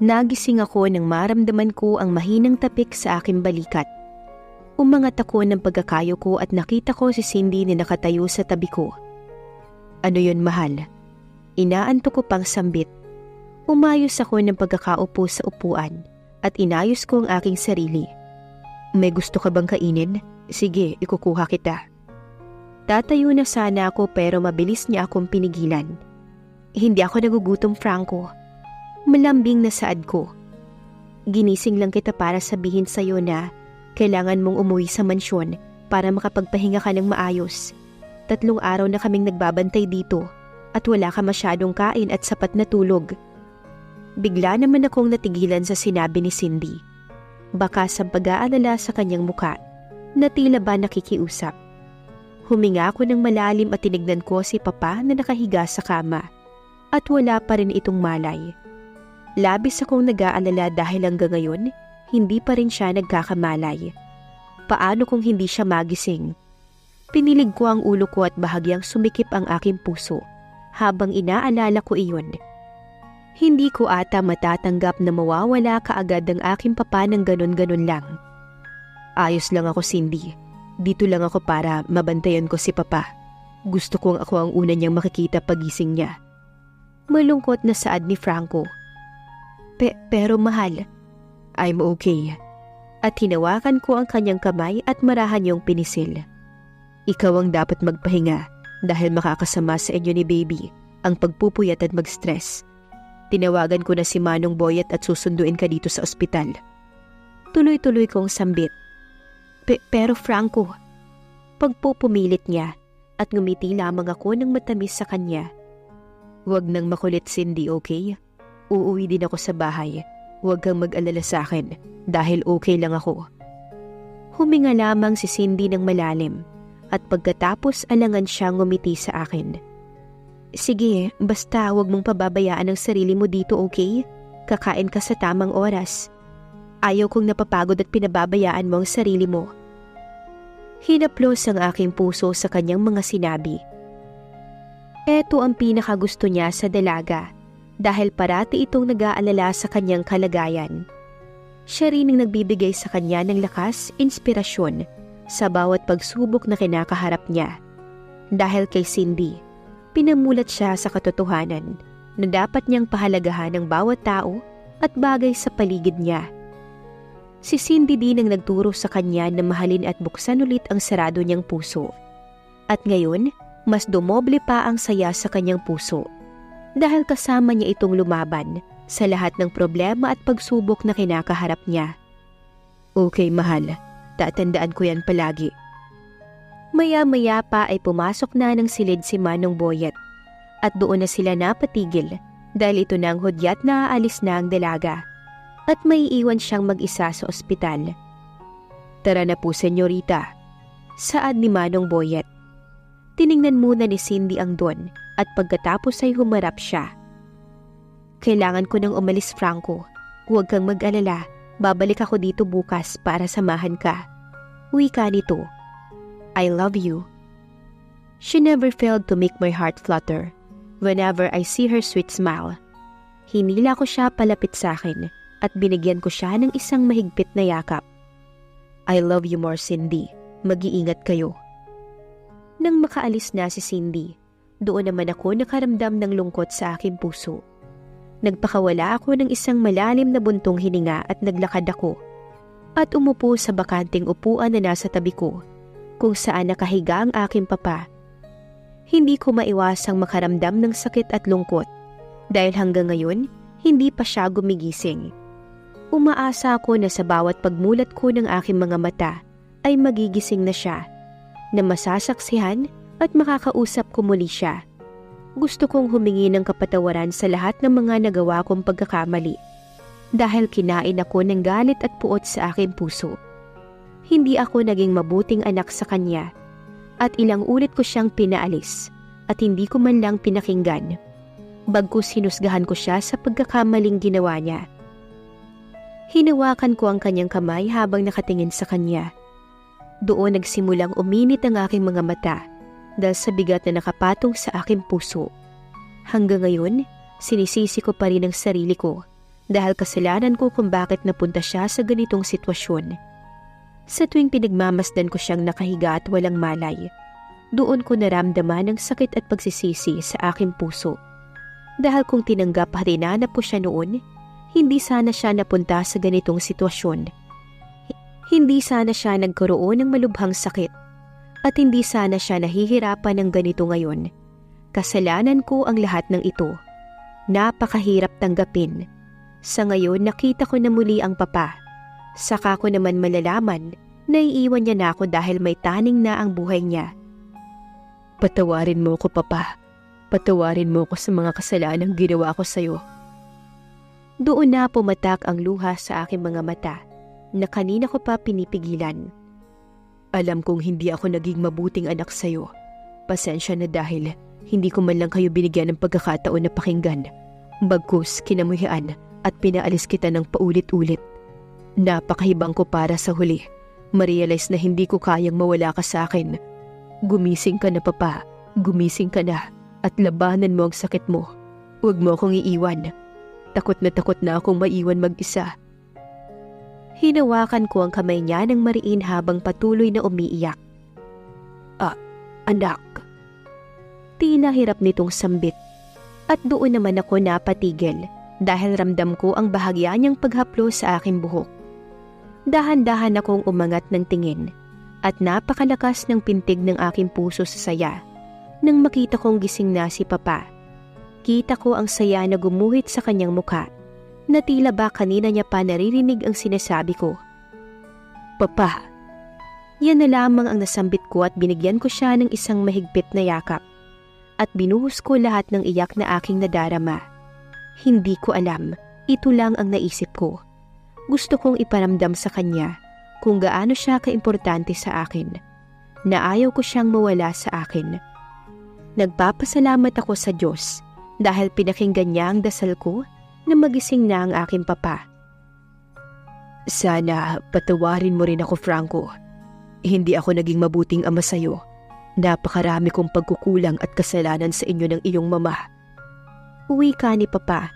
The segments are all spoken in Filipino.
Nagising ako nang maramdaman ko ang mahinang tapik sa aking balikat. Umangat ako ng pagkakayo ko at nakita ko si Cindy na nakatayo sa tabi ko. Ano yun, mahal? Inaanto ko pang sambit. Umayos ako ng pagkakaupo sa upuan at inayos ko ang aking sarili. May gusto ka bang kainin? Sige, ikukuha kita. Tatayo na sana ako pero mabilis niya akong pinigilan. Hindi ako nagugutom, Franco. Malambing na saad ko. Ginising lang kita para sabihin sa'yo na kailangan mong umuwi sa mansyon para makapagpahinga ka ng maayos. Tatlong araw na kaming nagbabantay dito at wala ka masyadong kain at sapat na tulog. Bigla naman akong natigilan sa sinabi ni Cindy. Baka sa pag-aalala sa kanyang muka, na tila ba nakikiusap. Huminga ako ng malalim at tinignan ko si Papa na nakahiga sa kama. At wala pa rin itong malay. Labis akong nag-aalala dahil hanggang ngayon, hindi pa rin siya nagkakamalay. Paano kung hindi siya magising? Pinilig ko ang ulo ko at bahagyang sumikip ang aking puso habang inaalala ko iyon. Hindi ko ata matatanggap na mawawala kaagad ang aking papa ng ganon-ganon lang. Ayos lang ako, Cindy. Dito lang ako para mabantayan ko si papa. Gusto kong ako ang una niyang makikita pagising niya. Malungkot na saad ni Franco. Pe pero mahal, I'm okay. At hinawakan ko ang kanyang kamay at marahan yung pinisil. Ikaw ang dapat magpahinga dahil makakasama sa inyo ni baby ang pagpupuyat at mag-stress. Tinawagan ko na si Manong Boyet at susunduin ka dito sa ospital. Tuloy-tuloy kong sambit. Pe pero Franco, pagpupumilit niya at ngumiti lamang ako ng matamis sa kanya. Huwag nang makulit Cindy, okay? Uuwi din ako sa bahay. Huwag kang mag-alala sa akin dahil okay lang ako. Huminga lamang si Cindy ng malalim at pagkatapos alangan siyang ngumiti sa akin. Sige, basta huwag mong pababayaan ang sarili mo dito, okay? Kakain ka sa tamang oras. Ayaw kong napapagod at pinababayaan mo ang sarili mo. Hinaplos ang aking puso sa kanyang mga sinabi. Ito ang pinakagusto niya sa dalaga dahil parati itong nag-aalala sa kanyang kalagayan. Siya rin ang nagbibigay sa kanya ng lakas, inspirasyon sa bawat pagsubok na kinakaharap niya. Dahil kay Cindy, pinamulat siya sa katotohanan na dapat niyang pahalagahan ng bawat tao at bagay sa paligid niya. Si Cindy din ang nagturo sa kanya na mahalin at buksan ulit ang sarado niyang puso. At ngayon, mas dumoble pa ang saya sa kanyang puso dahil kasama niya itong lumaban sa lahat ng problema at pagsubok na kinakaharap niya. Okay, mahal. Tatandaan ko yan palagi. Maya-maya pa ay pumasok na ng silid si Manong Boyet at doon na sila napatigil dahil ito na ang hudyat na aalis na ang dalaga at may iwan siyang mag-isa sa ospital. Tara na po, senyorita. Saad ni Manong Boyet. Tiningnan muna ni Cindy ang don at pagkatapos ay humarap siya. Kailangan ko nang umalis, Franco. Huwag kang mag-alala. Babalik ako dito bukas para samahan ka. Uwi ka nito. I love you. She never failed to make my heart flutter whenever I see her sweet smile. Hinila ko siya palapit sa akin at binigyan ko siya ng isang mahigpit na yakap. I love you more, Cindy. Mag-iingat kayo. Nang makaalis na si Cindy, doon naman ako nakaramdam ng lungkot sa aking puso. Nagpakawala ako ng isang malalim na buntong hininga at naglakad ako. At umupo sa bakanting upuan na nasa tabi ko, kung saan nakahiga ang aking papa. Hindi ko maiwasang makaramdam ng sakit at lungkot dahil hanggang ngayon, hindi pa siya gumigising. Umaasa ako na sa bawat pagmulat ko ng aking mga mata ay magigising na siya, na masasaksihan at makakausap ko muli siya. Gusto kong humingi ng kapatawaran sa lahat ng mga nagawa kong pagkakamali dahil kinain ako ng galit at puot sa aking puso. Hindi ako naging mabuting anak sa kanya at ilang ulit ko siyang pinaalis at hindi ko man lang pinakinggan. Bagkus hinusgahan ko siya sa pagkakamaling ginawa niya. Hinawakan ko ang kanyang kamay habang nakatingin sa kanya. Doon nagsimulang uminit ang aking mga mata dahil sa bigat na nakapatong sa aking puso. Hanggang ngayon, sinisisi ko pa rin ang sarili ko dahil kasalanan ko kung bakit napunta siya sa ganitong sitwasyon. Sa tuwing pinagmamasdan ko siyang nakahiga at walang malay, doon ko naramdaman ang sakit at pagsisisi sa aking puso. Dahil kung tinanggap at hinanap ko siya noon, hindi sana siya napunta sa ganitong sitwasyon. Hindi sana siya nagkaroon ng malubhang sakit at hindi sana siya nahihirapan ng ganito ngayon. Kasalanan ko ang lahat ng ito. Napakahirap tanggapin. Sa ngayon nakita ko na muli ang papa. Saka ko naman malalaman na iiwan niya na ako dahil may taning na ang buhay niya. Patawarin mo ko papa. Patawarin mo ko sa mga kasalanang ginawa ko sa'yo. Doon na pumatak ang luha sa aking mga mata na kanina ko pa pinipigilan. Alam kong hindi ako naging mabuting anak sa'yo. Pasensya na dahil hindi ko man lang kayo binigyan ng pagkakataon na pakinggan. Bagkus, kinamuhian at pinaalis kita ng paulit-ulit. Napakahibang ko para sa huli. Marealize na hindi ko kayang mawala ka sa akin. Gumising ka na papa, gumising ka na at labanan mo ang sakit mo. Huwag mo akong iiwan. Takot na takot na akong maiwan mag-isa. Hinawakan ko ang kamay niya ng mariin habang patuloy na umiiyak. Ah, anak. Tina hirap nitong sambit. At doon naman ako napatigil dahil ramdam ko ang bahagya niyang paghaplo sa aking buhok. Dahan-dahan akong umangat ng tingin at napakalakas ng pintig ng aking puso sa saya nang makita kong gising na si Papa. Kita ko ang saya na gumuhit sa kanyang muka na tila ba kanina niya pa naririnig ang sinasabi ko. Papa, yan na lamang ang nasambit ko at binigyan ko siya ng isang mahigpit na yakap at binuhos ko lahat ng iyak na aking nadarama. Hindi ko alam, ito lang ang naisip ko. Gusto kong iparamdam sa kanya kung gaano siya kaimportante sa akin, na ayaw ko siyang mawala sa akin. Nagpapasalamat ako sa Diyos dahil pinakinggan niya ang dasal ko na magising na ang aking papa. Sana patawarin mo rin ako, Franco. Hindi ako naging mabuting ama sa'yo. Napakarami kong pagkukulang at kasalanan sa inyo ng iyong mama. Uwi ka ni Papa.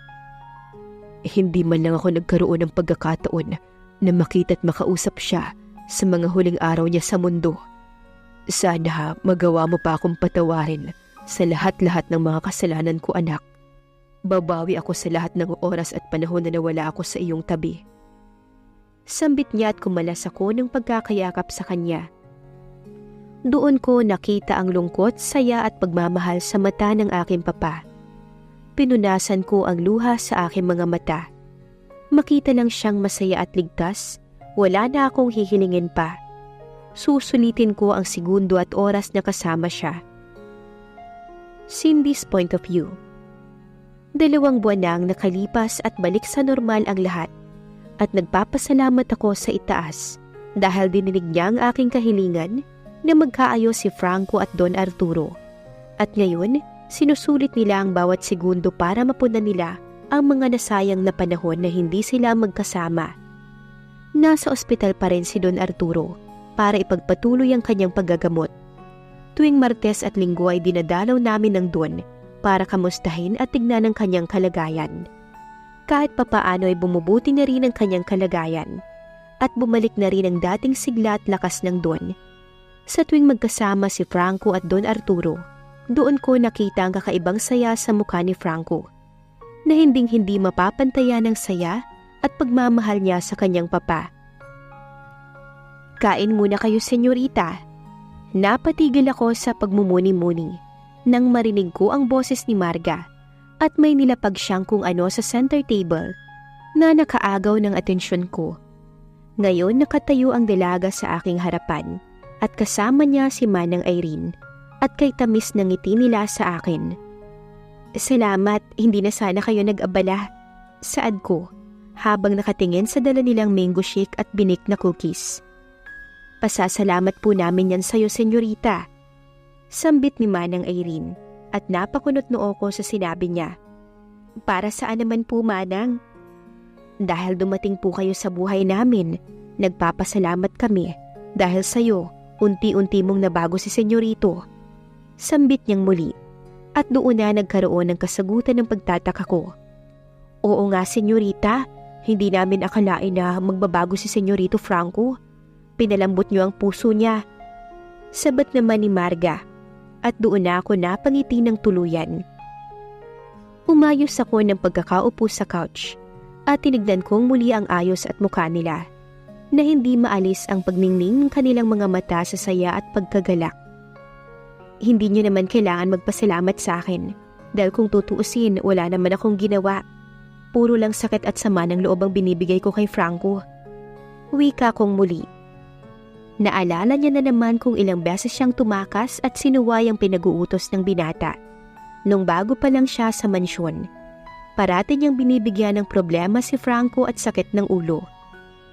Hindi man lang ako nagkaroon ng pagkakataon na makita at makausap siya sa mga huling araw niya sa mundo. Sana magawa mo pa akong patawarin sa lahat-lahat ng mga kasalanan ko anak. Babawi ako sa lahat ng oras at panahon na nawala ako sa iyong tabi. Sambit niya at kumalas ako ng pagkakayakap sa kanya. Doon ko nakita ang lungkot, saya at pagmamahal sa mata ng aking papa. Pinunasan ko ang luha sa aking mga mata. Makita lang siyang masaya at ligtas, wala na akong hihilingin pa. Susulitin ko ang segundo at oras na kasama siya. Cindy's point of view Dalawang buwan nang nakalipas at balik sa normal ang lahat. At nagpapasalamat ako sa itaas dahil dininig niya ang aking kahilingan na magkaayos si Franco at Don Arturo. At ngayon, sinusulit nila ang bawat segundo para mapunan nila ang mga nasayang na panahon na hindi sila magkasama. Nasa ospital pa rin si Don Arturo para ipagpatuloy ang kanyang paggagamot. Tuwing Martes at Linggo ay dinadalaw namin ng Don para kamustahin at tignan ang kanyang kalagayan. Kahit papaano ay bumubuti na rin ang kanyang kalagayan at bumalik na rin ang dating sigla at lakas ng Don. Sa tuwing magkasama si Franco at Don Arturo, doon ko nakita ang kakaibang saya sa mukha ni Franco na hinding hindi mapapantayan ng saya at pagmamahal niya sa kanyang papa. Kain muna kayo, senyorita. Napatigil ako sa pagmumuni-muni nang marinig ko ang boses ni Marga at may nilapag siyang kung ano sa center table na nakaagaw ng atensyon ko. Ngayon nakatayo ang dalaga sa aking harapan at kasama niya si Manang Irene at kay tamis ng ngiti nila sa akin. Salamat, hindi na sana kayo nag-abala. Saad ko, habang nakatingin sa dala nilang mango shake at binik na cookies. Pasasalamat po namin yan sa'yo, senyorita. Sambit ni Manang Irene at napakunot noo ko sa sinabi niya. Para saan naman po, Manang? Dahil dumating po kayo sa buhay namin, nagpapasalamat kami dahil sa'yo, unti-unti mong nabago si senyorito. Sambit niyang muli at doon na nagkaroon ng kasagutan ng pagtataka ko. Oo nga, senyorita, Hindi namin akalain na magbabago si Senyorito Franco. Pinalambot niyo ang puso niya. Sabat naman ni Marga at doon na ako napangiti ng tuluyan. Umayos ako ng pagkakaupo sa couch at tinignan kong muli ang ayos at mukha nila na hindi maalis ang pagningning ng kanilang mga mata sa saya at pagkagalak. Hindi niyo naman kailangan magpasalamat sa akin dahil kung tutuusin wala naman akong ginawa. Puro lang sakit at sama ng loob ang binibigay ko kay Franco. Wika kong muli. Naalala niya na naman kung ilang beses siyang tumakas at sinuway ang pinag-uutos ng binata. Nung bago pa lang siya sa mansyon, parati niyang binibigyan ng problema si Franco at sakit ng ulo.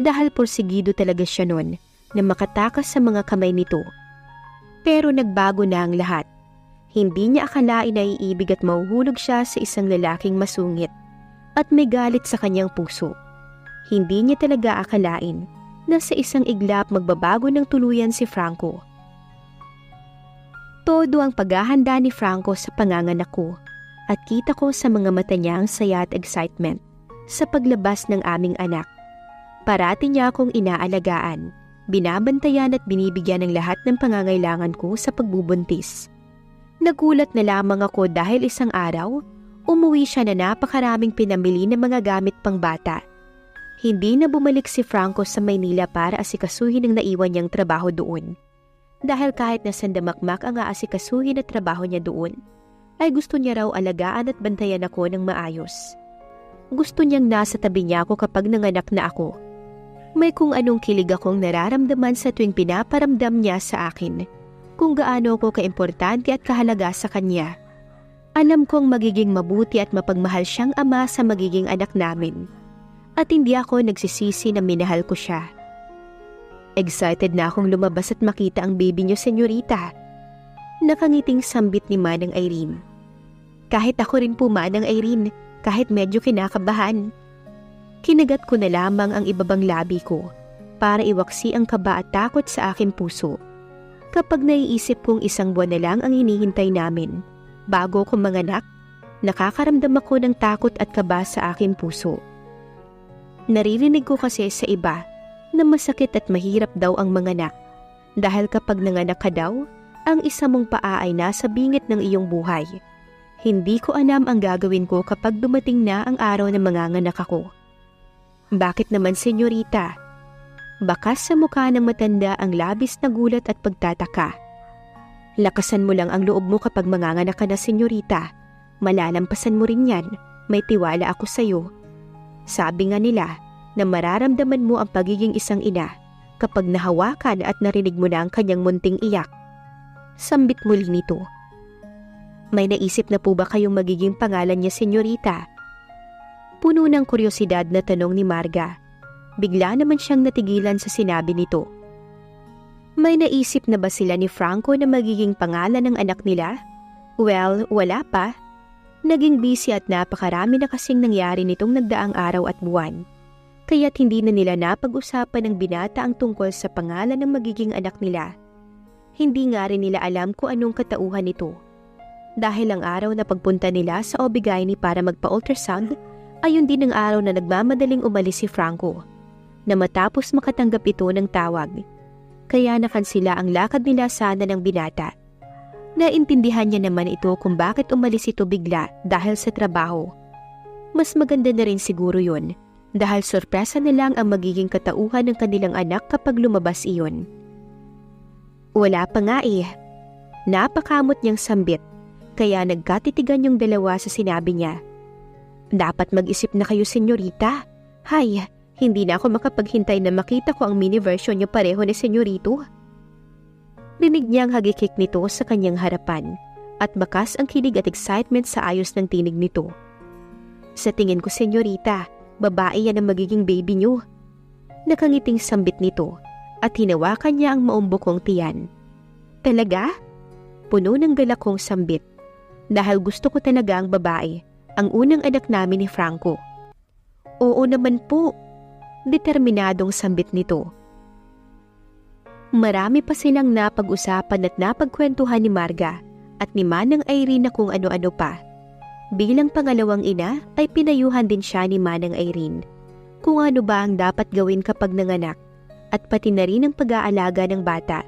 Dahil porsigido talaga siya noon na makatakas sa mga kamay nito. Pero nagbago na ang lahat. Hindi niya akalain na iibig at mahuhulog siya sa isang lalaking masungit at may galit sa kanyang puso. Hindi niya talaga akalain na sa isang iglap magbabago ng tuluyan si Franco. Todo ang paghahanda ni Franco sa panganganak ko at kita ko sa mga mata niya ang saya at excitement sa paglabas ng aming anak. Parati niya akong inaalagaan, binabantayan at binibigyan ng lahat ng pangangailangan ko sa pagbubuntis. Nagulat na lamang ako dahil isang araw, umuwi siya na napakaraming pinamili ng mga gamit pang bata. Hindi na bumalik si Franco sa Maynila para asikasuhin ang naiwan niyang trabaho doon dahil kahit na sandamakmak ang aasikasuhin at trabaho niya doon, ay gusto niya raw alagaan at bantayan ako ng maayos. Gusto niyang nasa tabi niya ako kapag nanganak na ako. May kung anong kilig akong nararamdaman sa tuwing pinaparamdam niya sa akin kung gaano ako kaimportante at kahalaga sa kanya. Alam kong magiging mabuti at mapagmahal siyang ama sa magiging anak namin. At hindi ako nagsisisi na minahal ko siya. Excited na akong lumabas at makita ang baby niyo, senyorita. Nakangiting sambit ni Manang Irene. Kahit ako rin po, Manang Irene, kahit medyo kinakabahan. Kinagat ko na lamang ang ibabang labi ko para iwaksi ang kaba at takot sa aking puso. Kapag naiisip kong isang buwan na lang ang hinihintay namin, bago ko manganak, nakakaramdam ako ng takot at kaba sa aking puso. Naririnig ko kasi sa iba na masakit at mahirap daw ang manganak dahil kapag nanganak ka daw, ang isa mong paa ay nasa bingit ng iyong buhay. Hindi ko alam ang gagawin ko kapag dumating na ang araw na manganganak ako. Bakit naman, senyorita? Bakas sa mukha ng matanda ang labis na gulat at pagtataka. Lakasan mo lang ang loob mo kapag manganganak ka na, senyorita. Malalampasan mo rin yan. May tiwala ako sa'yo. Sabi nga nila, na mararamdaman mo ang pagiging isang ina kapag nahawakan at narinig mo na ang kanyang munting iyak. Sambit muli nito. May naisip na po ba kayong magiging pangalan niya, senyorita? Puno ng kuryosidad na tanong ni Marga. Bigla naman siyang natigilan sa sinabi nito. May naisip na ba sila ni Franco na magiging pangalan ng anak nila? Well, wala pa. Naging busy at napakarami na kasing nangyari nitong nagdaang araw at buwan kaya't hindi na nila napag-usapan ng binata ang tungkol sa pangalan ng magiging anak nila. Hindi nga rin nila alam kung anong katauhan nito. Dahil ang araw na pagpunta nila sa Obigaini para magpa-ultrasound, ayun din ang araw na nagmamadaling umalis si Franco, na matapos makatanggap ito ng tawag. Kaya nakansila ang lakad nila sana ng binata. Naintindihan niya naman ito kung bakit umalis ito bigla dahil sa trabaho. Mas maganda na rin siguro yun dahil sorpresa na lang ang magiging katauhan ng kanilang anak kapag lumabas iyon. Wala pa nga eh. Napakamot niyang sambit, kaya nagkatitigan yung dalawa sa sinabi niya. Dapat mag-isip na kayo, senyorita. Hay, hindi na ako makapaghintay na makita ko ang mini version niyo pareho ni senyorito. Rinig niyang hagikik nito sa kanyang harapan at bakas ang kilig at excitement sa ayos ng tinig nito. Sa tingin ko, senyorita, babae yan ang magiging baby niyo. Nakangiting sambit nito at hinawakan niya ang maumbok kong tiyan. Talaga? Puno ng galak kong sambit dahil gusto ko talaga ang babae, ang unang anak namin ni Franco. Oo naman po, determinadong sambit nito. Marami pa silang napag-usapan at napagkwentuhan ni Marga at ni Manang Irene kung ano-ano pa Bilang pangalawang ina ay pinayuhan din siya ni Manang Irene. kung ano ba ang dapat gawin kapag nanganak at pati na rin ang pag-aalaga ng bata.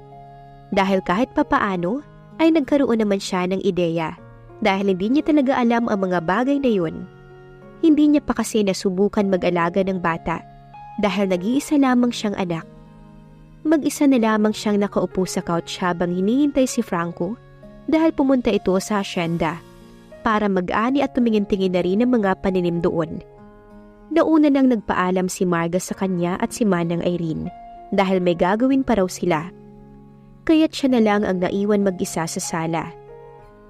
Dahil kahit papaano ay nagkaroon naman siya ng ideya dahil hindi niya talaga alam ang mga bagay na yun. Hindi niya pa kasi nasubukan mag-alaga ng bata dahil nag-iisa lamang siyang anak. Mag-isa na lamang siyang nakaupo sa couch habang hinihintay si Franco dahil pumunta ito sa asyenda para mag-ani at tumingin-tingin na rin ng mga paninim doon. Nauna nang nagpaalam si Marga sa kanya at si Manang Irene dahil may gagawin pa raw sila. Kaya't siya na lang ang naiwan mag-isa sa sala.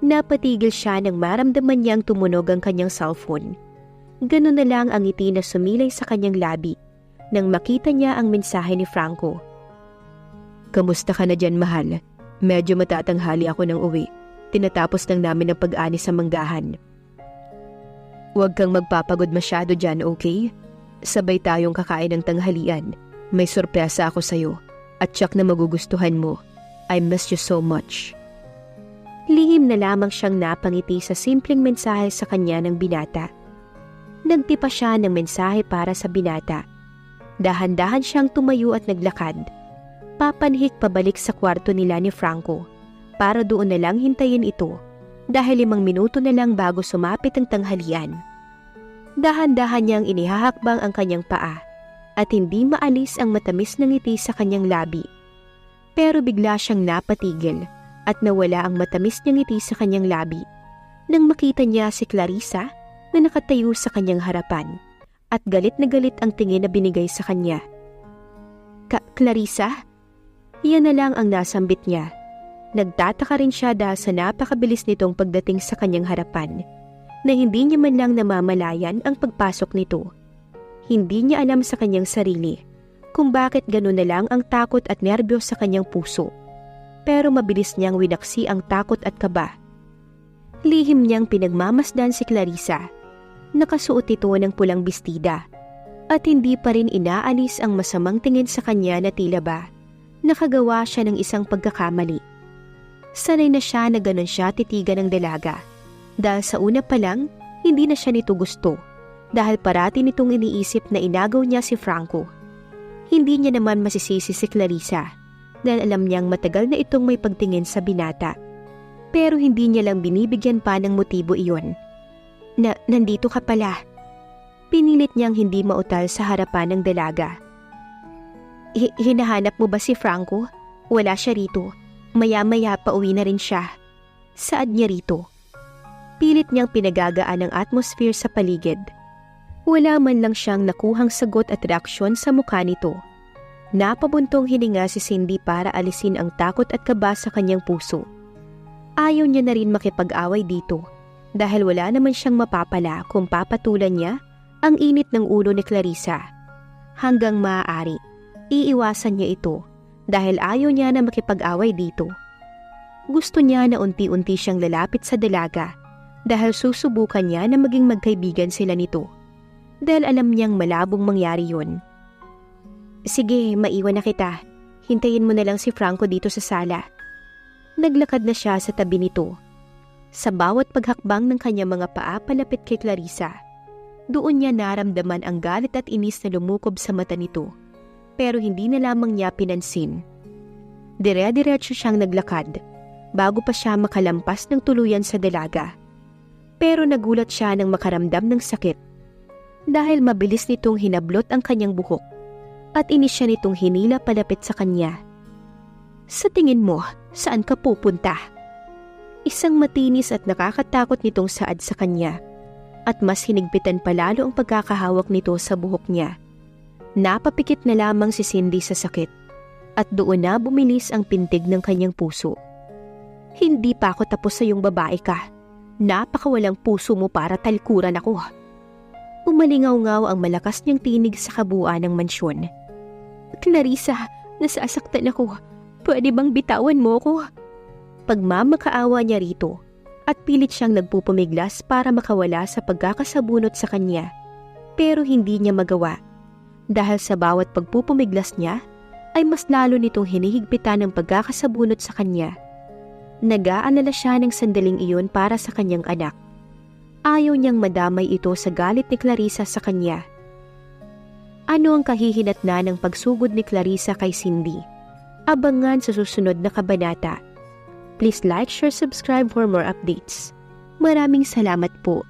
Napatigil siya nang maramdaman niyang tumunog ang kanyang cellphone. Ganun na lang ang ngiti na sumilay sa kanyang labi nang makita niya ang mensahe ni Franco. Kamusta ka na dyan, mahal? Medyo matatanghali ako ng uwi. Tinatapos lang namin ang pag-ani sa manggahan. Huwag kang magpapagod masyado dyan, okay? Sabay tayong kakain ng tanghalian. May sorpresa ako sa'yo. At tsak na magugustuhan mo. I miss you so much. Lihim na lamang siyang napangiti sa simpleng mensahe sa kanya ng binata. Nagtipa siya ng mensahe para sa binata. Dahan-dahan siyang tumayo at naglakad papanhik pabalik sa kwarto nila ni Franco para doon na lang hintayin ito dahil limang minuto na lang bago sumapit ang tanghalian. Dahan-dahan niyang inihahakbang ang kanyang paa at hindi maalis ang matamis ng ngiti sa kanyang labi. Pero bigla siyang napatigil at nawala ang matamis niyang ngiti sa kanyang labi nang makita niya si Clarissa na nakatayo sa kanyang harapan at galit na galit ang tingin na binigay sa kanya. Ka Clarissa? Iyan na lang ang nasambit niya. Nagtataka rin siya dahil sa napakabilis nitong pagdating sa kanyang harapan na hindi niya man lang namamalayan ang pagpasok nito. Hindi niya alam sa kanyang sarili kung bakit gano'n na lang ang takot at nerbyo sa kanyang puso. Pero mabilis niyang winaksi ang takot at kaba. Lihim niyang pinagmamasdan si Clarissa. Nakasuot ito ng pulang bestida at hindi pa rin inaalis ang masamang tingin sa kanya na tila ba nakagawa siya ng isang pagkakamali. Sanay na siya na ganun siya titigan ng dalaga. Dahil sa una pa lang, hindi na siya nito gusto dahil parati nitong iniisip na inagaw niya si Franco. Hindi niya naman masisisi si Clarissa dahil alam niyang matagal na itong may pagtingin sa binata. Pero hindi niya lang binibigyan pa ng motibo iyon. Na nandito ka pala. Pinilit niyang hindi mautal sa harapan ng dalaga Hinahanap mo ba si Franco? Wala siya rito. Maya-maya pa uwi na rin siya. Saad niya rito? Pilit niyang pinagagaan ang atmosphere sa paligid. Wala man lang siyang nakuhang sagot at reaksyon sa mukha nito. Napabuntong hininga si Cindy para alisin ang takot at kaba sa kanyang puso. Ayaw niya na rin makipag-away dito dahil wala naman siyang mapapala kung papatulan niya ang init ng ulo ni Clarissa. Hanggang maaari iiwasan niya ito dahil ayaw niya na makipag-away dito. Gusto niya na unti-unti siyang lalapit sa dalaga dahil susubukan niya na maging magkaibigan sila nito dahil alam niyang malabong mangyari yun. Sige, maiwan na kita. Hintayin mo na lang si Franco dito sa sala. Naglakad na siya sa tabi nito. Sa bawat paghakbang ng kanyang mga paa palapit kay Clarissa, doon niya naramdaman ang galit at inis na lumukob sa mata nito pero hindi na lamang niya pinansin. Dire-diretso siyang naglakad bago pa siya makalampas ng tuluyan sa dalaga. Pero nagulat siya nang makaramdam ng sakit dahil mabilis nitong hinablot ang kanyang buhok at inis siya nitong hinila palapit sa kanya. Sa tingin mo, saan ka pupunta? Isang matinis at nakakatakot nitong saad sa kanya at mas hinigpitan palalo ang pagkakahawak nito sa buhok niya. Napapikit na lamang si Cindy sa sakit at doon na bumilis ang pintig ng kanyang puso. Hindi pa ako tapos sa iyong babae ka. Napakawalang puso mo para talikuran ako. Umalingaw-ngaw ang malakas niyang tinig sa kabuuan ng mansyon. Clarissa, nasasaktan ako. Pwede bang bitawan mo ako? Pagmamakaawa niya rito at pilit siyang nagpupumiglas para makawala sa pagkakasabunot sa kanya. Pero hindi niya magawa dahil sa bawat pagpupumiglas niya, ay mas lalo nitong hinihigpitan ng pagkakasabunot sa kanya. Nag-aalala siya ng sandaling iyon para sa kanyang anak. Ayaw niyang madamay ito sa galit ni Clarissa sa kanya. Ano ang kahihinatna ng pagsugod ni Clarissa kay Cindy? Abangan sa susunod na kabanata. Please like, share, subscribe for more updates. Maraming salamat po.